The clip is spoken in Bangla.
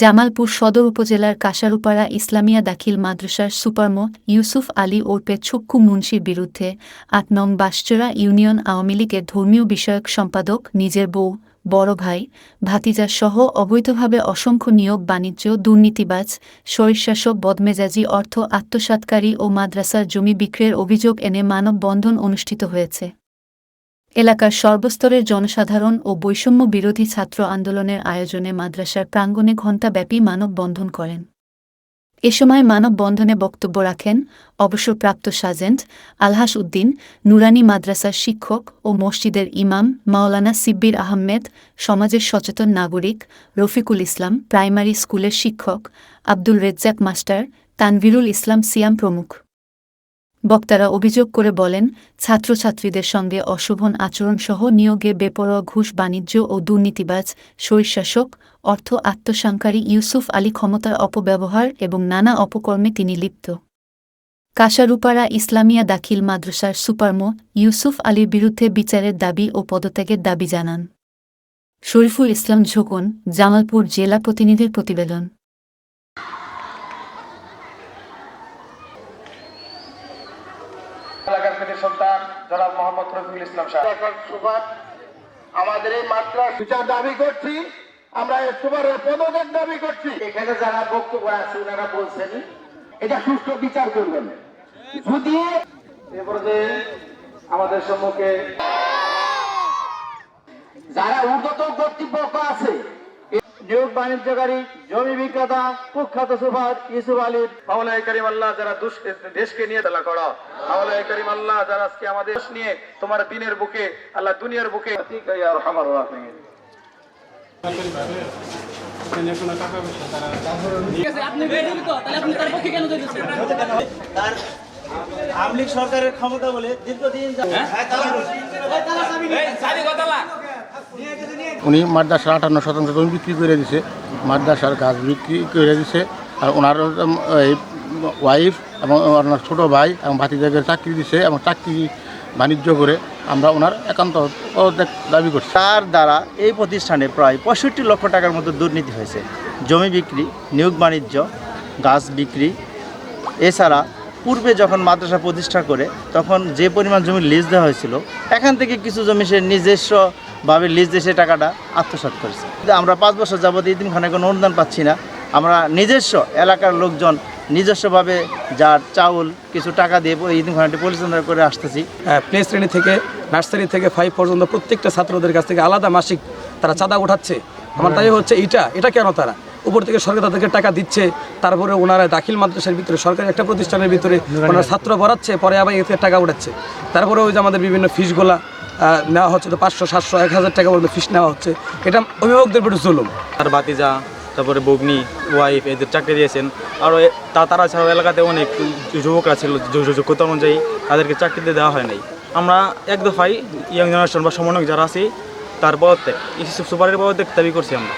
জামালপুর সদর উপজেলার কাশারুপাড়া ইসলামিয়া দাখিল মাদ্রাসার সুপারমো ইউসুফ আলী ওরপে ছক্কু মুন্সির বিরুদ্ধে আট নং বাসচরা ইউনিয়ন আওয়ামী লীগের ধর্মীয় বিষয়ক সম্পাদক, নিজের বউ, বড় ভাই, ভাতিজা সহ অবৈধভাবে অসংখ্য নিয়োগ, বাণিজ্য, দুর্নীতিবাজ সরিষাসক বদমেজাজি, অর্থ আত্মসাৎকারী ও মাদ্রাসার জমি বিক্রয়ের অভিযোগ এনে মানববন্ধন অনুষ্ঠিত হয়েছে। এলাকার সর্বস্তরের জনসাধারণ ও বৈষম্য বিরোধী ছাত্র আন্দোলনের আয়োজনে মাদ্রাসার প্রাঙ্গণে ঘণ্টাব্যাপী মানববন্ধন করেন। এ সময় মানববন্ধনে বক্তব্য রাখেন অবসরপ্রাপ্ত সাজেন্ট আলহাস উদ্দিন, নুরানি মাদ্রাসার শিক্ষক ও মসজিদের ইমাম মাওলানা সিব্বির আহমেদ, সমাজের সচেতন নাগরিক রফিকুল ইসলাম, প্রাইমারি স্কুলের শিক্ষক আব্দুল রেজ্জাক মাস্টার, তানভিরুল ইসলাম সিয়াম প্রমুখ। বক্তারা অভিযোগ করে বলেন, ছাত্রছাত্রীদের সঙ্গে অশোভন আচরণসহ নিয়োগে বেপরোয়া ঘুষ, বাণিজ্য ও দুর্নীতিবাজ, স্বৈরশাসক, অর্থ আত্মসাংকারী ইউসুফ আলী ক্ষমতার অপব্যবহার এবং নানা অপকর্মে তিনি লিপ্ত। কাশারুপাড়া ইসলামিয়া দাখিল মাদ্রাসার সুপারমো ইউসুফ আলীর বিরুদ্ধে বিচারের দাবি ও পদত্যাগের দাবি জানান। শরীফুল ইসলাম ঝোকন, জামালপুর জেলা প্রতিনিধির প্রতিবেদন। সন্তান জনাব মোহাম্মদ রফিকুল ইসলাম সুপার আমাদের এই মাত্রা বিচার দাবি করছি আমরা সুপারের পদত্যাগ দাবি করছি। এখানে যারা বক্তব্য আছে ওনারা বলছেন এটা সুষ্ঠু বিচার করবেন। যদি আমাদের সম্মুখে যারা ঊর্ধ্বতন কর্তৃপক্ষ আছে নিয়োগ বাণিজ্যকারী জমি বিক্রেতা কুখ্যাত সুভাষ ইউসুফ আলীর মাওলায় করিম আল্লাহ যারা দেশকে নিয়ে তালা করা। মাওলায় করিম আল্লাহ যারা আজকে আমাদের দেশ নিয়ে তোমার দিনের বুকে আল্লাহ দুনিয়ার বুকে ঠিক আর আমার রাখেন ঠিক আছে আপনি বেরোবি তো তাহলে আপনি তার পক্ষে কেন যেতেছেন আমলিক সরকারের ক্ষমতা বলে দীর্ঘদিন উনি মাদ্রাসার আটান্ন শতাংশ জমি বিক্রি করে দিছে। মাদ্রাসার গাছ বিক্রি করে দিছে। আর ওনার ওয়াইফ এবং ওনার ছোটো ভাই এবং ভাতিজাকে চাকরি দিছে এবং চাকরি বাণিজ্য করে আমরা ওনার একান্ত দাবি করছি। তার দ্বারা এই প্রতিষ্ঠানে প্রায় পঁয়ষট্টি লক্ষ টাকার মতো দুর্নীতি হয়েছে। জমি বিক্রি, নিয়োগ বাণিজ্য, গাছ বিক্রি, এছাড়া পূর্বে যখন মাদ্রাসা প্রতিষ্ঠা করে, তখন যে পরিমাণ জমি লিজ দেওয়া হয়েছিল, এখান থেকে কিছু জমি সে নিজস্বভাবে লিজ দিয়ে সে টাকাটা আত্মসাৎ করেছে। কিন্তু আমরা পাঁচ বছর যাবত ইতিমখানে কোনো অনুদান পাচ্ছি না। আমরা নিজস্ব এলাকার লোকজন নিজস্বভাবে যার চাউল কিছু টাকা দিয়ে ইতিমখানাটি পরিচালনা করে আসতেছি। প্লে শ্রেণি থেকে নার্সারি থেকে ফাইভ পর্যন্ত প্রত্যেকটা ছাত্রদের কাছ থেকে আলাদা মাসিক তারা চাঁদা উঠাচ্ছে। আমার তাই হচ্ছে এটা এটা কেন তারা? উপর থেকে সরকার তাদেরকে টাকা দিচ্ছে তারপরে ওনারা দাখিল মাদ্রাসার ভিতরে সরকারি একটা প্রতিষ্ঠানের ভিতরে ওনারা ছাত্র পড়াচ্ছে পরে আবার এতে টাকা উঠাচ্ছে। তারপরে ওই যে আমাদের বিভিন্ন ফিসগুলা নেওয়া হচ্ছে তো পাঁচশো, সাতশো, এক হাজার টাকা পর্যন্ত ফিস নেওয়া হচ্ছে। এটা অভিভাবকদের প্রতি জুলুম। তার বাতিজা তারপরে বগ্নি ওয়াইফ এদের চাকরি দিয়েছেন। আরও তা তারা ছাড়াও এলাকাতে অনেক যুবকরা ছিল যোগ্যতা অনুযায়ী তাদেরকে চাকরিতে দেওয়া হয় নাই। আমরা এক দফায় ইয়াং জেনারেশন বা সমন্বয়ক যারা আছি, তার পদত্যাগ সুপারের পদত্যাগ দাবি করছি আমরা।